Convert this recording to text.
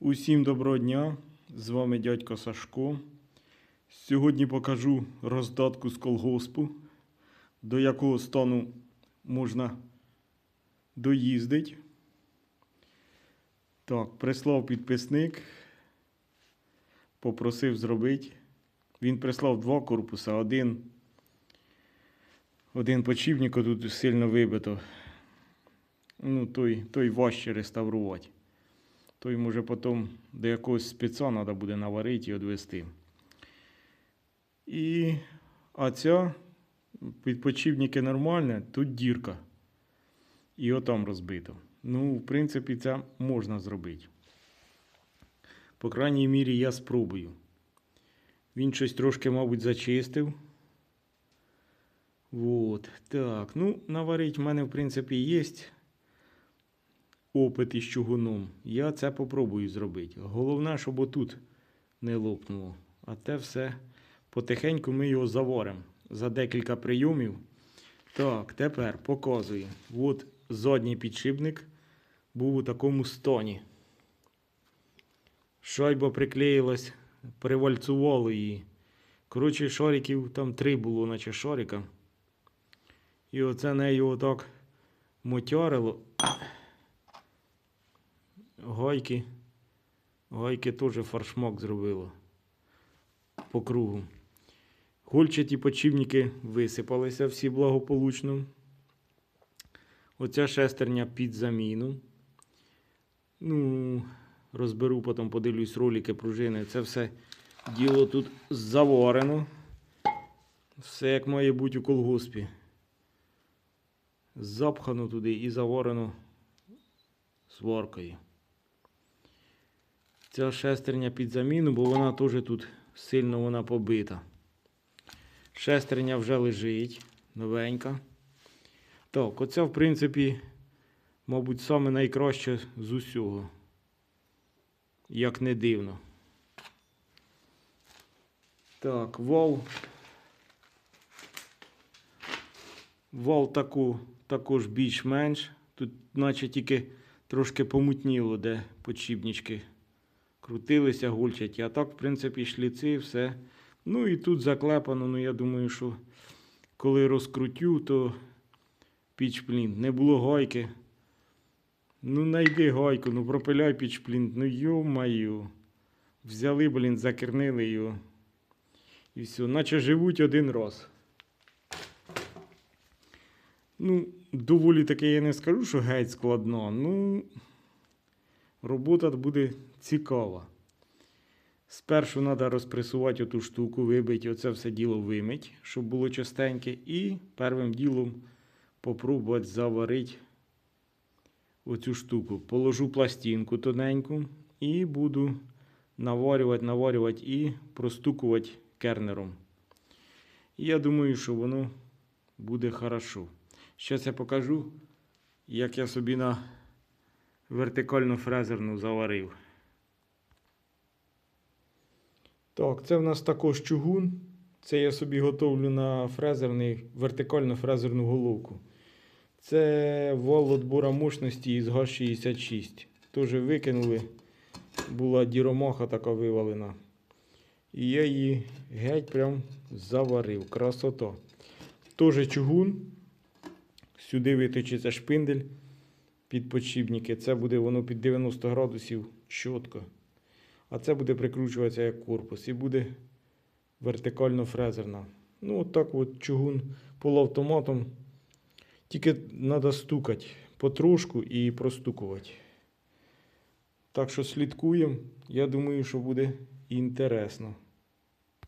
Усім доброго дня! З вами дядько Сашко. Сьогодні покажу роздатку з колгоспу, до якого стану можна доїздити. Так, прислав підписник, попросив зробити. Він прислав два корпуси, один, один почівник тут сильно вибито. Ну, той, той важче реставрувати. Той може потім до якогось спеца треба буде наварити і відвести. І, а ця підпочівники нормальне, тут дірка. І отам розбито. Ну, в принципі, це можна зробити. По крайній мірі, я спробую. Він щось трошки, мабуть, зачистив. Вот. Так, ну, наварить в мене, в принципі, є опит із чугуном. Я це попробую зробити. Головне, щоб отут не лопнуло. А те все потихеньку ми його заваримо за декілька прийомів. Так, тепер показую. От задній підшипник був у такому стані. Шайба приклеїлась, привальцувало її. Коротше, шариків там три було, наче шарика. І оце нею отак мотярило. Гайки. Гайки теж фаршмак зробило по кругу. Гольчаті почівники висипалися всі благополучно. Оця шестерня під заміну. Ну, розберу, потім подивлюсь ролики пружини. Це все діло тут заварено. Все як має бути у колгоспі. Запхано туди і заварено сваркою. Ця шестерня під заміну, бо вона теж тут сильно вона побита. Шестерня вже лежить, новенька. Так, оця, в принципі, мабуть, саме найкраще з усього. Як не дивно. Так, вал. Вал таку, також більш-менш. Тут, наче тільки трошки помутніло, де почібнички крутилися, гульчаті. А так, в принципі, шліци, все. Ну і тут заклепано. Ну, я думаю, що коли розкрутю, то пічплінт. Не було гайки. Ну, найди гайку, ну пропиляй пічплінт. Ну йо-маю. Взяли, блін, закернили його. І все. Наче живуть один раз. Ну, доволі таки я не скажу, що геть складно. Ну, робота буде цікава. Спершу треба розпресувати оту штуку, вибити, оце все діло вимить, щоб було чистеньке. І первим ділом попробувати заварити оцю штуку. Положу пластинку тоненьку і буду наварювати, наварювати і простукувати кернером. Я думаю, що воно буде хорошо. Зараз я покажу, як я собі на вертикальну фрезерну заварив. Так, це в нас також чугун. Це я собі готовлю на фрезерний, вертикальну фрезерну головку. Це вал отбора мощності із ГАЗ-66. Теж викинули. Була діромаха така вивалена. І я її геть прям заварив. Красота. Теж чугун. Сюди виточиться шпиндель під подшипники. Це буде воно під 90 градусів чітко. А це буде прикручуватися як корпус і буде вертикально фрезерна. Ну, от от чугун полуавтоматом. Тільки треба стукати потрошку і простукувати. Так що слідкуємо. Я думаю, що буде інтересно.